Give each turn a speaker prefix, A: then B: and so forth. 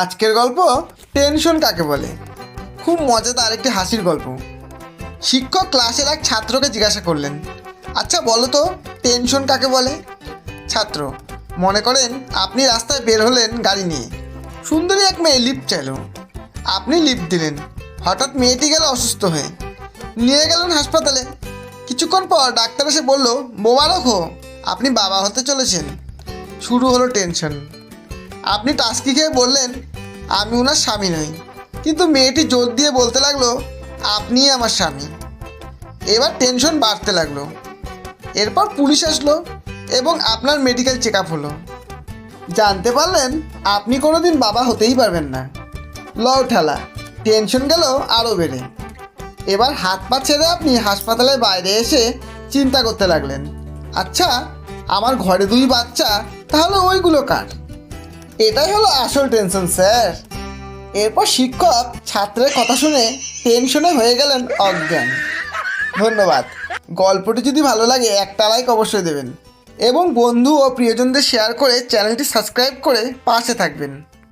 A: আজকের গল্প টেনশন কাকে বলে? খুব মজাদার একটি হাসির গল্প। শিক্ষক ক্লাসের এক ছাত্রকে জিজ্ঞাসা করলেন আচ্ছা বলো তো, টেনশন কাকে বলে? ছাত্র, মনে করেন আপনি রাস্তায় বের হলেন গাড়ি নিয়ে। সুন্দরী এক মেয়ে লিফট চাইলো। আপনি লিফট দিলেন। হঠাৎ মেয়েটি গেল অসুস্থ হয়ে। নিয়ে গেলেন হাসপাতালে। কিছুক্ষণ পর ডাক্তার এসে বলল, মোবারক হো, আপনি বাবা হতে চলেছেন। শুরু হলো টেনশন। আপনি টাস্কি খেয়ে বললেন, আমি ওনার স্বামী নই। কিন্তু মেয়েটি জোর দিয়ে বলতে লাগল আপনিই আমার স্বামী। এবার টেনশন বাড়তে লাগল। এরপর পুলিশ আসলো এবং আপনার মেডিকেল চেক আপ হলো। জানতে পারলেন, আপনি কোনো দিন বাবা হতেই পারবেন না। লও ঠেলা, টেনশন গেল আরও বেড়ে। এবার হাত পা ছেড়ে আপনি হাসপাতালের বাইরে এসে চিন্তা করতে লাগলেন আচ্ছা আমার ঘরে দুই বাচ্চা, তাহলে ওইগুলো কার? এটাই হলো আসল টেনশন স্যার। এরপর শিক্ষক ছাত্রের কথা শুনে টেনশনে হয়ে গেলেন অজ্ঞান। ধন্যবাদ। গল্পটি যদি ভালো লাগে, একটা লাইক অবশ্যই দেবেন। এবং বন্ধু ও প্রিয়জনদের শেয়ার করে চ্যানেলটি সাবস্ক্রাইব করে পাশে থাকবেন।